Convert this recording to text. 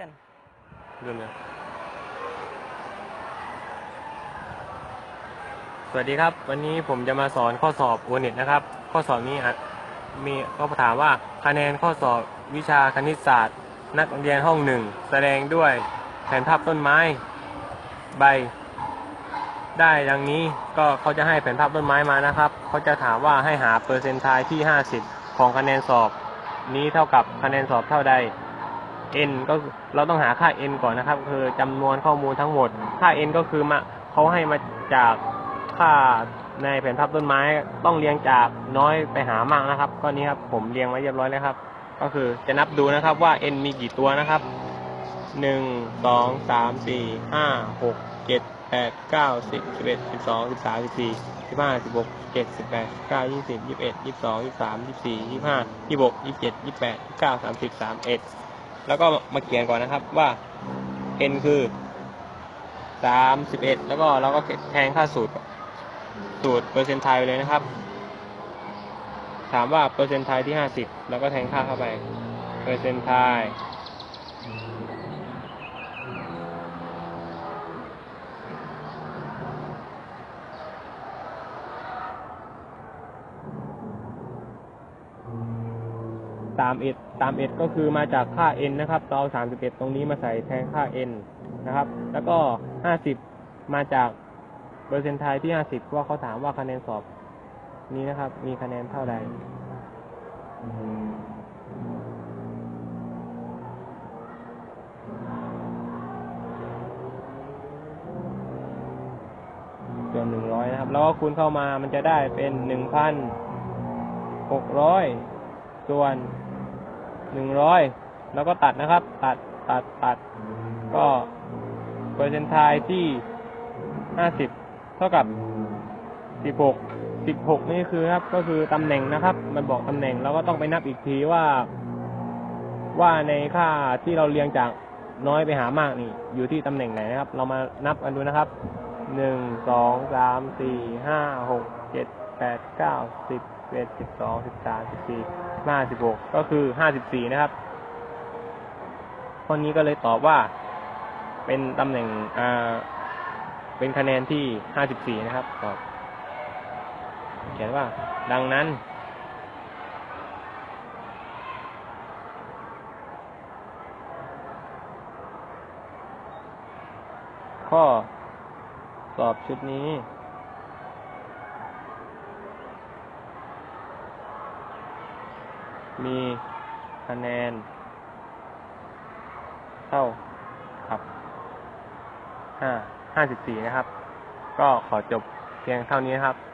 action เริ่มเลยสวัสดีครับ วันนี้ผมจะมาสอนข้อสอบโอเน็ตนะครับ ข้อสอบนี้มีก็ถามว่าคะแนนข้อสอบวิชาคณิตศาสตร์ นักเรียนห้องหนึ่งแสดงด้วยแผนภาพต้นไม้ใบ ได้ดังนี้ก็เขาจะให้แผนภาพต้นไม้มานะครับเขาจะถามว่าให้หาเปอร์เซนต์ไทายที่ 50 ของคะแนนสอบ นี้เท่ากับคะแนนสอบเท่าใด n ก็คือเราต้องหาค่า n ก่อนนะครับ คือจำนวนข้อมูลทั้งหมด ค่า n ก็คือมาเขาให้มาจากค่าในแผนภาพต้นไม้ต้องเรียงจากน้อยไปหามากนะครับ ก็นี้ครับผมเรียงไว้เรียบร้อยแล้วครับ ก็คือจะนับดูนะครับว่า n มีกี่ตัวนะครับหนึ่งสองสามสี่ห้าหกเจ็ดแปดเก้าสิบสิบเอ็ดสิบสองสิบสามสิบสี่สิบห้าสิบหกสิบเจ็ดสิบแปดเก้ายี่สิบยี่สิบเอ็ดยี่สิบสองยี่สิบสามยี่สิบสี่ยี่สิบห้ายี่สิบหกยี่สิบเจ็ดยี่สิบแปดเก้าสามสิบสามเอ็ด แล้วก็มาเขียนก่อนนะครับว่า n คือสามสิบเอ็ดแล้วก็เราก็แทงค่าสูตร สูตรเปอร์เซ็นต์ไทยไปเลยนะครับ ถามว่าเปอร์เซ็นต์ไทยที่ห้าสิบแล้วก็แทงค่าเข้าไป เปอร์เซ็นต์ไทยสามเอ็ด สามเอ็ดก็คือมาจากค่า n นะครับเราเอาสามสิบเอ็ดตรงนี้มาใส่แทนค่า n นะครับ แล้วก็ห้าสิบมาจากเปอร์เซ็นต์ไทยที่ห้าสิบว่าเขาถามว่าคะแนนสอบนี้นะครับ มีคะแนนเท่าใดส่วนหนึ่งร้อยนะครับ แล้วก็คูณเข้ามามันจะได้เป็นหนึ่งพันหกร้อยส่วน หนึ่งร้อยแล้วก็ตัดนะครับ ตัดตัดตัด ก็เปอร์เซ็นต์ไทยที่ห้าสิบเท่ากับสิบหกสิบหกนี่คือครับ ก็คือตำแหน่งนะครับ มันบอกตำแหน่งแล้วก็ต้องไปนับอีกทีว่า ว่าในค่าที่เราเรียงจากน้อยไปหามากนี่ อยู่ที่ตำแหน่งไหนนะครับ เรามานับกันดูนะครับหนึ่งสองสามสี่ห้าหกเจ็ดแปดเก้าสิบเอ็ดสิบสองสิบสามสิบสี่ ห้าสิบหกก็คือห้าสิบสี่นะครับข้อนี้ก็เลยตอบว่า เป็นตำแหน่งอ่าเป็นคะแนนที่ห้าสิบสี่นะครับตอบเขียนว่า ดังนั้น ข้อสอบชุดนี้ มีคะแนน เท่ากับห้าห้าสิบสี่นะครับ ก็ขอจบเพียงเท่านี้ครับ